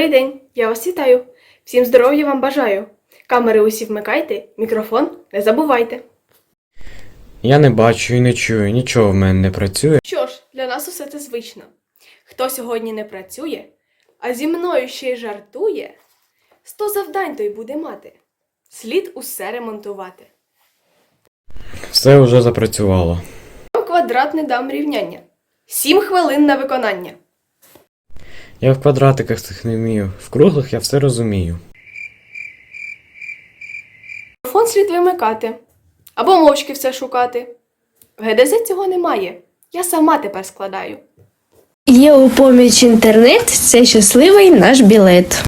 Добрий день, я вас вітаю. Всім здоров'я вам бажаю. Камери усі вмикайте, мікрофон не забувайте. Я не бачу і не чую, нічого в мене не працює. Що ж, для нас усе це звично. Хто сьогодні не працює, а зі мною ще й жартує, сто завдань той буде мати. Слід усе ремонтувати. Все вже запрацювало. Квадрат не дам рівняння. Сім хвилин на виконання. Я в квадратиках цих не вмію, в круглих я все розумію. Мікрофон слід вимикати. Або мовчки все шукати. В ГДЗ цього немає. Я сама тепер складаю. Є у поміч інтернет, це щасливий наш білет.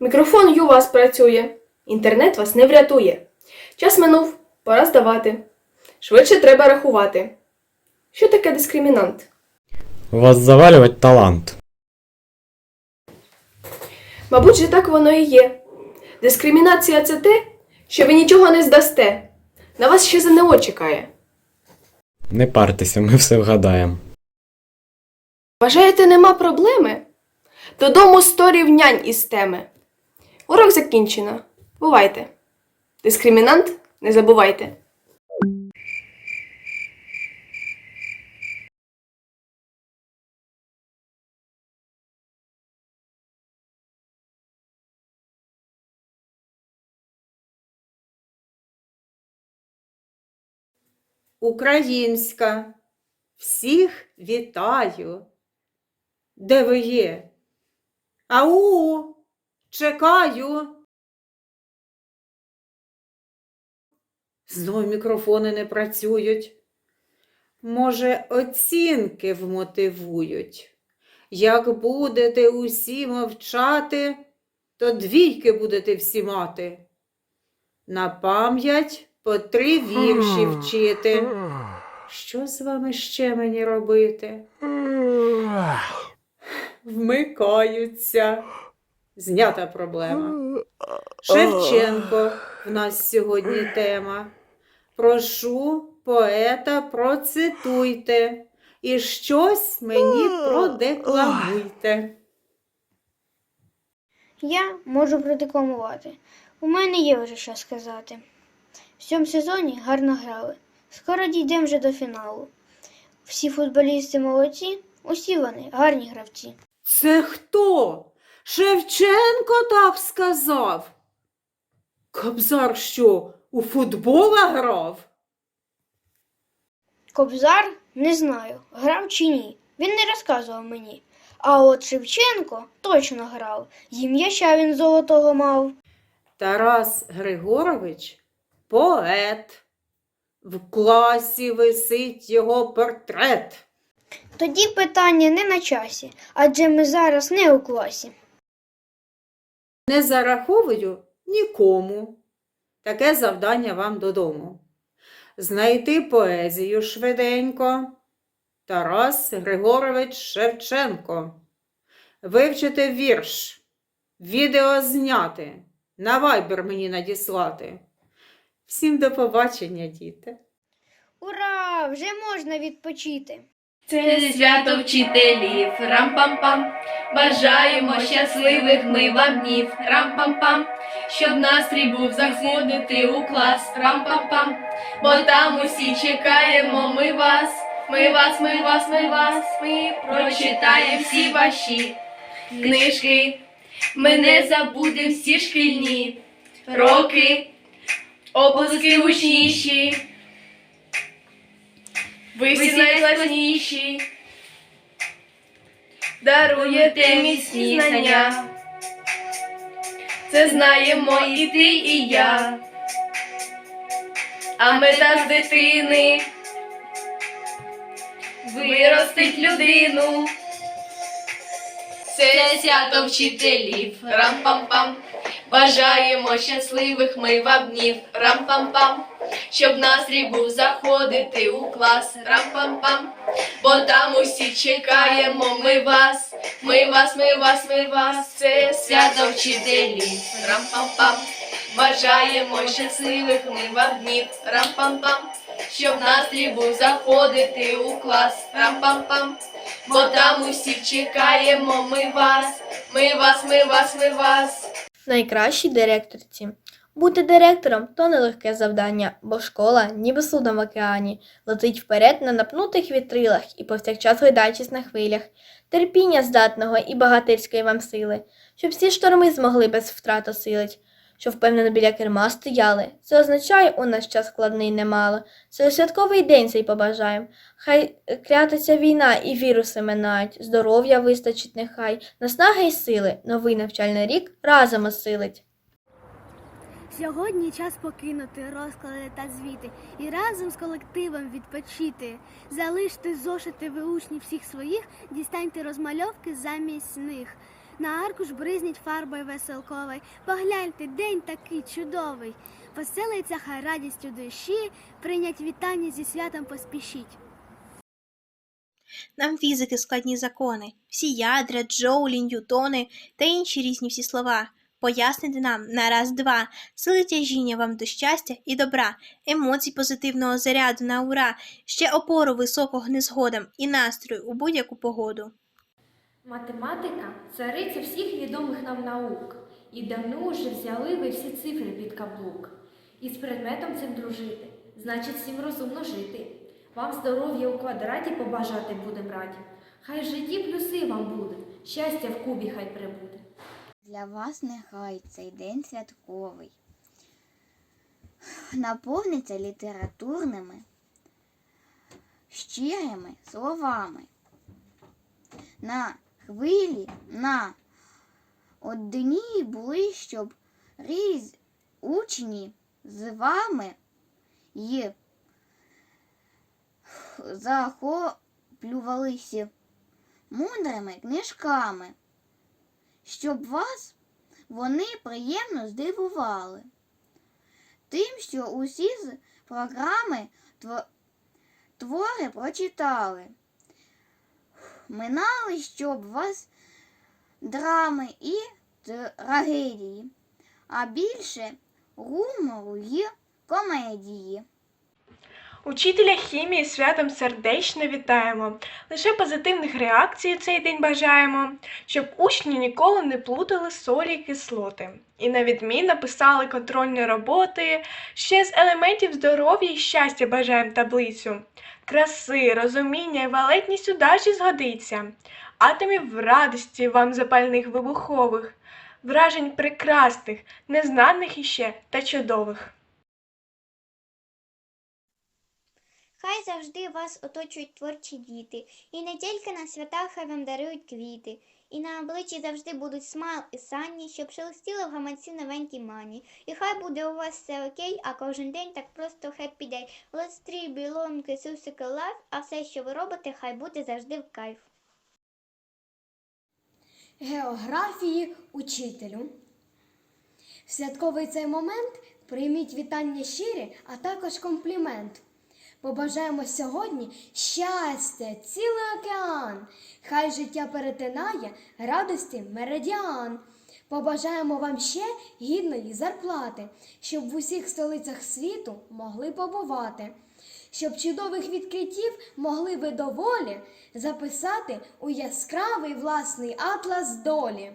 Мікрофон у вас працює. Інтернет вас не врятує. Час минув, пора здавати. Швидше треба рахувати. Що таке дискримінант? Вас завалювать талант. Мабуть же так воно і є. Дискримінація це те, що ви нічого не здасте. На вас ще ЗНО чекає. Не партеся, ми все вгадаємо. Вважаєте, нема проблеми? Додому сто рівнянь із теми. Урок закінчено. Бувайте. Дискримінант не забувайте. Українська. Всіх вітаю. Де ви є? Ау, чекаю. Знов мікрофони не працюють. Може, оцінки вмотивують. Як будете усі мовчати, то двійки будете всі мати. На пам'ять по три вірші вчити. Що з вами ще мені робити? Вмикаються. Знята проблема. Шевченко в нас сьогодні тема. Прошу поета, процитуйте і щось мені продекламуйте. Я можу продекламувати. У мене є вже що сказати. В цьому сезоні гарно грали. Скоро дійдемо вже до фіналу. Всі футболісти молодці, усі вони гарні гравці. Це хто? Шевченко так сказав. Кобзар що, у футбола грав? Кобзар не знаю, грав чи ні. Він не розказував мені. А от Шевченко точно грав. І м'яча він золотого мав. Тарас Григорович поет. В класі висить його портрет. Тоді питання не на часі, адже ми зараз не у класі. Не зараховую нікому. Таке завдання вам додому. Знайти поезію швиденько. Тарас Григорович Шевченко. Вивчити вірш. Відео зняти. На вайбер мені надіслати. Всім до побачення, діти. Ура! Вже можна відпочити. Це свято вчителів, рам-пам-пам. Бажаємо щасливих ми вам днів, рам-пам-пам. Щоб настрій був заходити у клас, рам-пам-пам. Бо там усі чекаємо ми вас, ми вас, ми вас, ми вас. Ми прочитаємо всі ваші книжки. Ми не забудемо всі шкільні роки, обласки гучніші. Ви всі найкласніші, даруєте міцні знання. Це знаємо і ти, і я. А мета з дитини виростить людину. Це свято вчителів, рам-пам-пам. Бажаємо щасливих ми вам днів, рам-пам-пам. Щоб настрій був заходити у клас, рам-пам-пам. Бо там усі чекаємо ми вас, ми вас, ми вас, ми вас. Це свято вчителів, рам-пам-пам. Бажаємо щасливих ми вам днів, рам-пам-пам, щоб настрій був заходити у клас, рам-пам-пам, бо там усіх чекаємо ми вас, ми вас, ми вас, ми вас. Найкращій директорці. Бути директором то нелегке завдання, бо школа, ніби судом в океані, летить вперед на напнутих вітрилах і повсякчас гойдаючись на хвилях, терпіння здатного і багатирської вам сили, щоб всі шторми змогли без втрат осилить, що впевнено біля керма стояли. Це означає у наш час складний немало. Це святковий день цей побажаєм. Хай клятиться війна і віруси минають, здоров'я вистачить нехай, наснаги й сили, новий навчальний рік разом осилить. Сьогодні час покинути розклади та звіти і разом з колективом відпочити. Залиште зошити ви учні всіх своїх, дістаньте розмальовки замість них. На аркуш бризніть фарбою веселковою. Погляньте, день такий чудовий. Поселиться хай радістю душі, прийнять вітання зі святом поспішіть. Нам фізики складні закони, всі ядра, джоулі, ньютони та інші різні всі слова. Пояснити нам на раз-два, сили тяжіння вам до щастя і добра, емоцій позитивного заряду на ура, ще опору високого незгодам і настрою у будь-яку погоду. Математика цариця всіх відомих нам наук, і давно уже взяли ви всі цифри під каблук. І з предметом цим дружити, значить всім розумно жити. Вам здоров'я у квадраті побажати будем раді. Хай в житті плюси вам будуть, щастя в кубі хай прибуде. Для вас нехай цей день святковий. Наповниться літературними, щирими словами. На хвилі, на одній були, щоб різ учні з вами й захоплювалися мудрими книжками щоб вас вони приємно здивували. Тим, що усі з програми твори прочитали. Минали, щоб вас драми і трагедії, а більше гумору й комедії. Учителя хімії святом сердечно вітаємо. Лише позитивних реакцій у цей день бажаємо, щоб учні ніколи не плутали солі й кислоти. І на відмінно писали контрольні роботи. Ще з елементів здоров'я і щастя бажаємо таблицю. Краси, розуміння і валетність удачі згодиться. Атомів радості вам запальних вибухових, вражень прекрасних, незнаних іще та чудових. Хай завжди вас оточують творчі діти, і не тільки на святах хай вам дарують квіти, і на обличчі завжди будуть смайл і санні, щоб шелестіли в гаманці новенькі мані. І хай буде у вас все окей, а кожен день так просто хеппі дей. Three belong to life, а все, що ви робите, хай буде завжди в кайф. Географії учителю. В святковий цей момент прийміть вітання щирі, а також комплімент. Побажаємо сьогодні щастя, цілий океан. Хай життя перетинає радості меридіан. Побажаємо вам ще гідної зарплати, щоб в усіх столицях світу могли побувати, щоб чудових відкриттів могли ви доволі записати у яскравий власний атлас долі.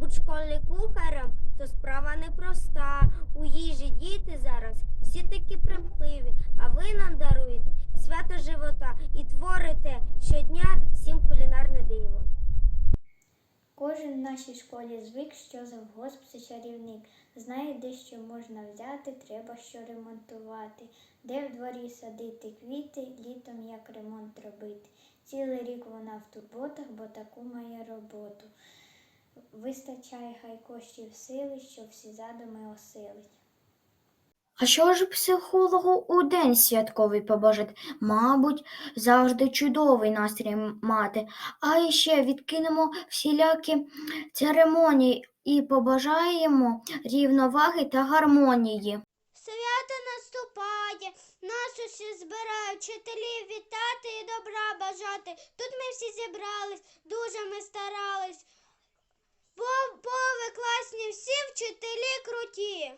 Будь школи кухарем, то справа непроста. У їжі діти зараз всі такі примхливі, а ви нам даруєте свято живота і творите щодня всім кулінарне диво. Кожен в нашій школі звик, що завгосп це чарівник. Знає, де що можна взяти, треба що ремонтувати. Де в дворі садити квіти, літом як ремонт робити. Цілий рік вона в турботах, бо таку має роботу. Вистачає хай коштів сили, щоб всі задуми осилить. А що ж психологу у день святковий побажати? Мабуть, завжди чудовий настрій мати. А іще відкинемо всілякі церемонії і побажаємо рівноваги та гармонії. Свято наступає, нас усі збирають, вчителів вітати і добра бажати. Тут ми всі зібрались, дуже ми старались. Бо, ви класні всі вчителі круті.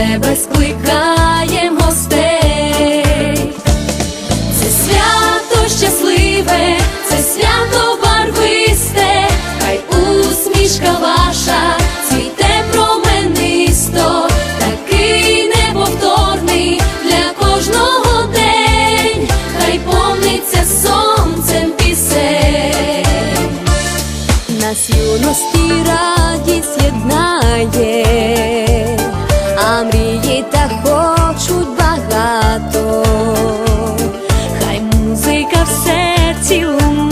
тебе скликаєм гостей, це свято щасливе, це свято барвисте, хай усмішка ваша цвіте променисто, такий неповторний для кожного день, хай повниться сонцем пісень, нас юності радість єднає а мрії так хочуть багато, хай музика в серці лунає.